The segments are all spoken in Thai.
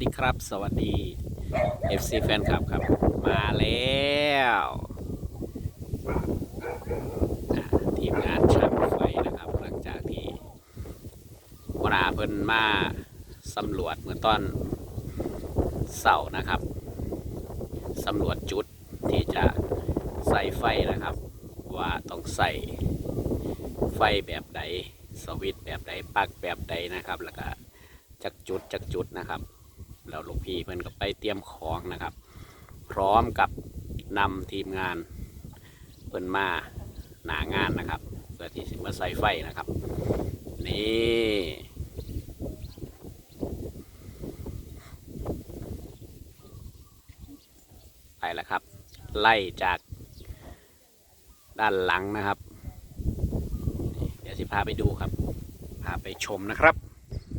ดีครับ สวัสดี FC แฟนคลับครับ มาแล้วทีมงานช่างไฟนะครับ หลังจากที่วราเพิ่นมาสำรวจเมื่อตอนเสาร์นะครับสำรวจจุดที่จะใส่ไฟนะครับ ว่าต้องใส่ไฟแบบใดสวิตแบบใดปลั๊กแบบใดนะครับ แล้วก็จักจุดจักจุดนะครับ แล้วหลวงพี่เพิ่นก็ไปเตรียมของนะครับ พร้อมกับนำทีมงานเพิ่นมาหนางานนะครับเพื่อที่จะมาใส่ไฟนะครับ นี่ไปแล้วครับ ไล่จากด้านหลังนะครับนี่เดี๋ยวสิพาไปดูครับ พาไปชมนะครับ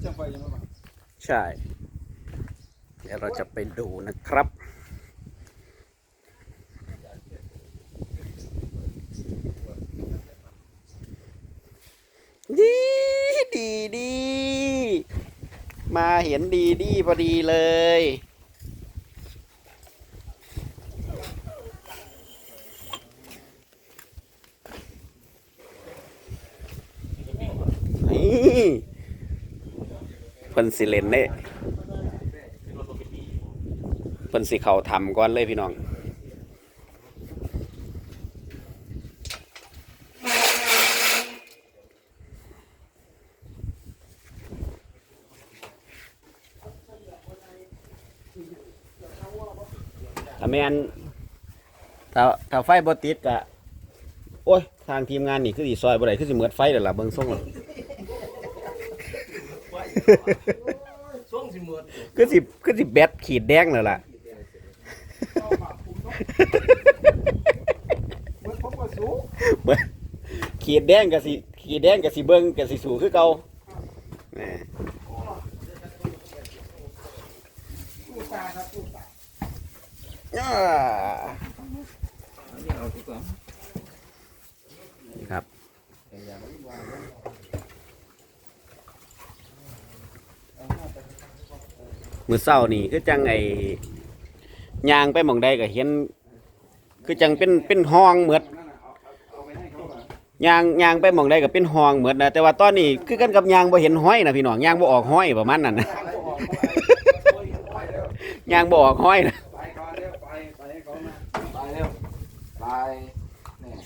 จังไฟยังไม่มาใช่เดี๋ยวเราจะไปดูนะครับ ดีดีดี มาเห็นดีดีพอดีเลยนี่เพิ่นสิเลนเด้ เพิ่นสิเข้าทำก่อนเลยพี่น้องถ้าแม่นถ้าถ้าไฟบ่ติดก็โอ้ย ทางทีมงานนี่คือสิซอยบ่ได้คือสิเหมือดไฟแล้วล่ะเบิ่งทรงแล้วช่วงสิหมดคือสิคือสิแบตขีดแดงแล้วล่ะ มันพบกับสูงเบิ่งขีดแดงกับสิขีดแดงกับสิเบิ่งกับสิสูคือเก่าแหมตู้ตาครับตู้ตาอ่าเอาดีกว่าครับ มือเศร้านี่คือจังไอ ยางไปหมองใดก็เห็น คือจังเป็นเป็นห้องเหมือดนั่นน่ะเอาเอาไปให้เขาอะยางยางไปหมองใดก็เป็นห้องเหมือดนะแต่ว่าตอนนี้คือกันกับยางบ่เห็นห้อยนะพี่น้องยางบ่ออกห้อยประมาณนั้นนะทางเขาออกไปไปแล้วยางบ่ออกห้อยนะไปก่อนเร็วไปไปให้เขามาไปเร็วไปเนี่ย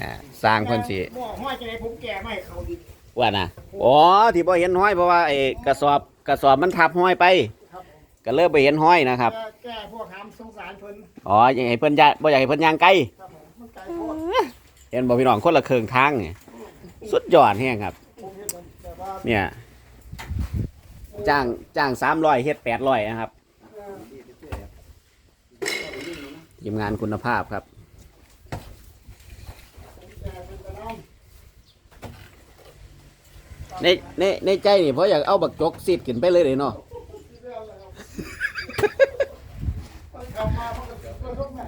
อ่าสร้างเพิ่นสิหม้อห้อยจะให้ผมแก่ไม่เขาดี ว่านะอ๋อที่บ่เห็นห้อยเพราะว่าไอ้กระสอบกระสอบมันทับห้อยไปครับผมก็เลยบ่เห็นห้อยนะครับแก้แก้พวกหามสงสารเพิ่นอ๋ออยากให้เพิ่นยะบ่อยากให้เพิ่นย่างไกลครับผมมันไกลโพดเห็นบ่พี่น้องคนละเครื่องทางนี่สุดยอดแฮงครับ ผมเห็นมันแต่ว่าเนี่ย จ้างจ้าง300เฮ็ด800นะครับเอ่อทีมงานคุณภาพครับ ผมแก่เป็นกระน้ ในในในใจนี่เพราะอยากเอาบักจกซีดขึ้นไปเลยเด้เนาะำที่เรื่องอะไรครับมันเข้ามามันก็เกิดทุกแม่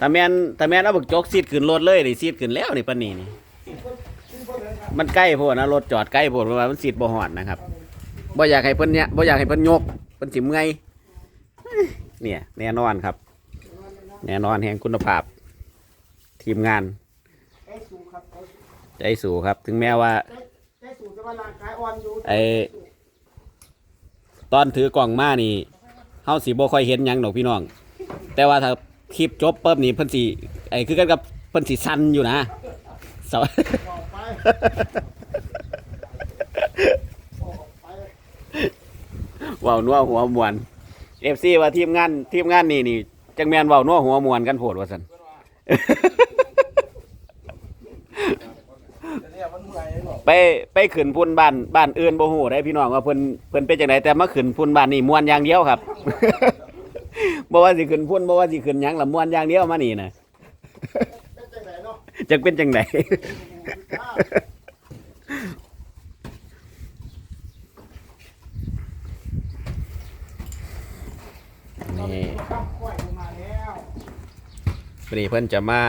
ถ้าแม่นถ้าแม่นเอาบักจกซีดขึ้นรถเลยนี่ซีดขึ้นแล้วนี่ปานนี้นี่ที่เพิ่นที่เพิ่นเห็นครับมันใกล้โพดนะรถจอดใกล้โพดเพราะว่ามันซีดบ่ฮอดนะครับบ่อยากให้เพิ่นเนี่ยบ่อยากให้เพิ่นยกเพิ่นสิเมื่อยเนี่ยแน่นอนครับ แน่นอนแห่งคุณภาพ ทีมงานไอ้สูงครับไอ้สูงใจสู่ครับ ถึงแม้ว่าไอ้สูงแต่ ว่าร่างกายอ่อนอยู่ไอ้ตอนถือกล่องมานี่เฮาสิบ่ค่อยเห็นหยังดอกพี่น้อง แต่ว่าถ้าคลิปจบปุ๊บนี่เพิ่นสิไอ้คือกันกับเพิ่นสิสั่นอยู่นะสวออกไปออกไปเว้านัวหัวมวน FC ว่าทีมงานทีมงานนี่นี่จังแม่นเว้านัวหัวมวนกันโพดว่าซั่น เนี่ยมันเมื่อยหรอก ไปไปขึ้นพุ่นบ้านบ้านอื่นบ่ฮู้ได้พี่น้องว่าเพิ่นเพิ่นเป็นจังไดแต่มาขึ้นพุ่นบ้านนี่ม่วนอย่างเดียวครับบ่ว่าสิขึ้นพุ่นบ่ว่าสิขึ้นหยังละม่วนอย่างเดียวมานี่น่ะเป็นจังไหนเนาะจักเป็นจังไดอ้าวนี่ข้ามกล้วยลงมาแล้ววันนี้เพิ่นจะมา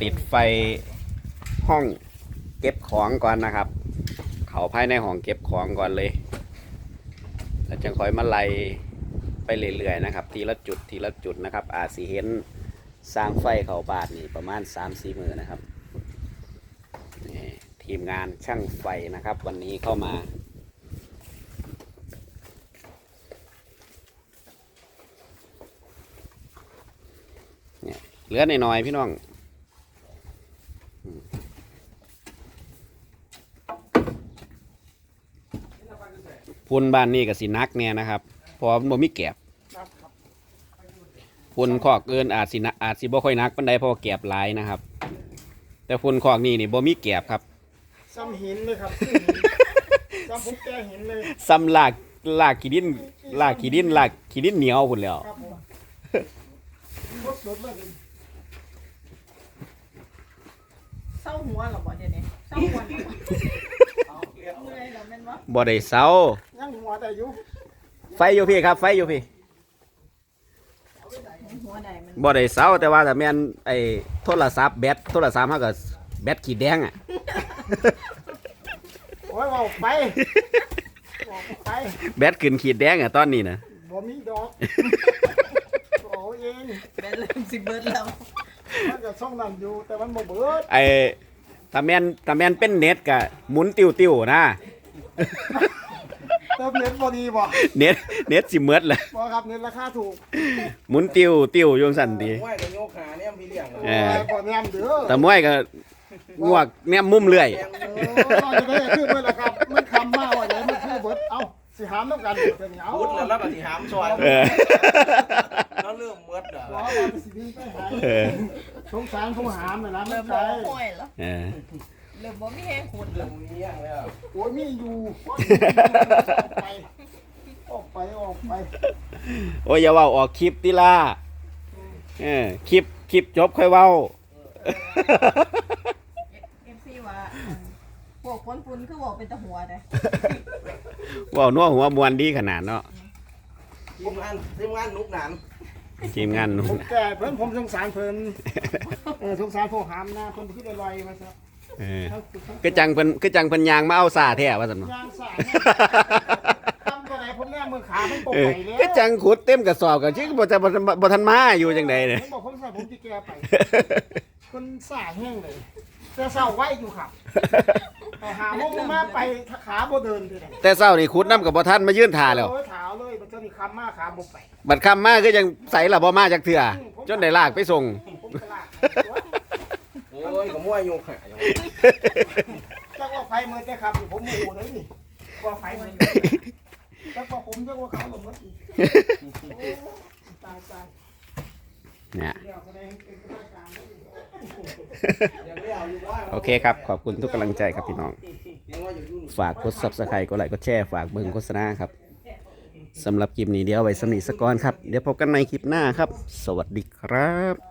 ติดไฟห้อง เก็บของก่อนนะครับ เขาภายในห้องเก็บของก่อนเลย แล้วจังค่อยมาไล่ไปเรื่อยๆนะครับ ทีละจุดทีละจุดนะครับ อาจสิเห็นสร้างไฟเขาบาทนี่ประมาณ3 4มือนะครับทีมงานช่างไฟนะครับ วันนี้เข้ามาเนี่ยเหลือหน่อยๆพี่น้อง พุ่นบ้านนี่กับสินักเนี่ยนะครับเพราะว่ามันบ่มีแกบครับครับพุ่นคอกเอินอาจสินะอาจสิบ่ค่อยนักปานใดเพราะว่าแกบหลายนะครับ แต่พุ่นคอกนี่นี่บ่มีแกบครับซ้ำหินเลยครับซ้ำผมแกหินเลยซ้ำลากลากขี้ดินลากขี้ดินลากขี้ดินเหนียวพุ่นแล้วครับผมรถสดเลยเศร้าหัวเหรอบ่เดี๋ยวนี้เศร้าหัว บ่บ่ได้เซายังหัวแต่อยู่ไฟอยู่พี่ครับ ไฟอยู่พี่หัวใดมันบ่ได้เซาแต่ว่าถ้าแม่นไอ้โทรศัพท์แบตโทรศัพท์เฮาก็แบตขีดแดงอะโอ้ยบอกไปบอกไปแบตขึ้นขีดแดงอะตอนนี้นะบ่มีดอกโอ้เองเป็นเริ่มสิเบิดแล้วมันก็ช่องนั่นอยู่แต่มันบ่เบิดไอ้ถ้าแม่นถ้าแม่นเป็นเน็ตก็หมุนติ้วๆนะ เติมเน็ตบ่ดีบ่เน็ตเน็ตสิเมิดเลยบ่ครับเน็ตราคาถูกหมุนติ้วติ้วอยู่สั่นดีว่าจะโยกขาเนี่ยพี่เลี้ยงเอโอ้อยบ่แนมเด้อแต่มวยก็งวกแนมมุมเลื่อยเออเราจะได้คือเบิดล่ะครับมันคำมาว่าไหนมันคือเบิดเอ้าสิหามนำกันเดี๋ยวนี้เอาพุดแล้วแล้วก็สิหามซอยเออแล้วเริ่มเมื่ออะรอว่าสิบินไปหาเออสงสารผู้หามน่ะนะมัเริ่นมไกลบ่ห้อยแล้วเออ เริ่มบ่มีแฮงขุดเรื่องนี้ยังเลยอะโอ้ยมีอยู่ออกไปออกไปออกไปโอ้ยอย่าเว้าออกคลิปติล่ะเออคลิปคลิปจบค่อยเว้า เอฟซีว่าอันพวกคนปุนคือบอกเป็นตะหัวเด้เว้านัวหัวมวนดีขนาดเนาะทีมงานทีมงานนุกหนานทีมงานนู้ผนมแก่เพิ่นผมสงสารเพิ่นเออสงสารผู้หามนะเพิ่นคิดลอยๆมาซะ เออทั้งทั้งคือจังเพิ่นคือจังเพิ่นยางมาเอาซาแท้ว่าซั่นเนาะยางสายทำตัวไหนผมแน่มือขามันปกเออไปแล้วคือจังขุดเต็มกระสอบก็จิบ่จะบ่บ่บ่ทันมาอยู่จังได๋เนี่ยผมบอกผมใส่ผมจะแก่ไปคนสายแห้งเลยแต่เศร้าไว้อยู่ครับแต่หาโมงมาไปขาบ่เดินเลยแต่เช้านี่ขุดน้ำกับบ่ทันมายืนท่าแล้วโอ้ยขาวเลยมันจะมีคำมาขาบ่ไปบัดคำมาคือยังใส่ละบ่มาจากเถื่อจนได้ลากไปส่งผมตลาดโอ้ ยก็มั่วโยกขาอยู่จักว่าไฟมือแต่ครับผมโมโหเลยนี่ว่าไฟมือจักว่าผมจักว่าเขาหลงมัดอีกโอ้ตายตายเนี่ยเดี๋ยวแสดงเป็นกรรมการเลยยังไม่เอาอยู่ว่า โอเคครับ ขอบคุณทุกกำลังใจครับพี่น้องยังว่าอยู่ยุ่งฝากกด subscribe กดไลค์กดแชร์ฝากเบิ่งโฆษณาครับสำหรับคลิปนี้เดี๋ยวเอาไว้สำนีสกอนครับ เดี๋ยวพบกันในคลิปหน้าครับ สวัสดีครับ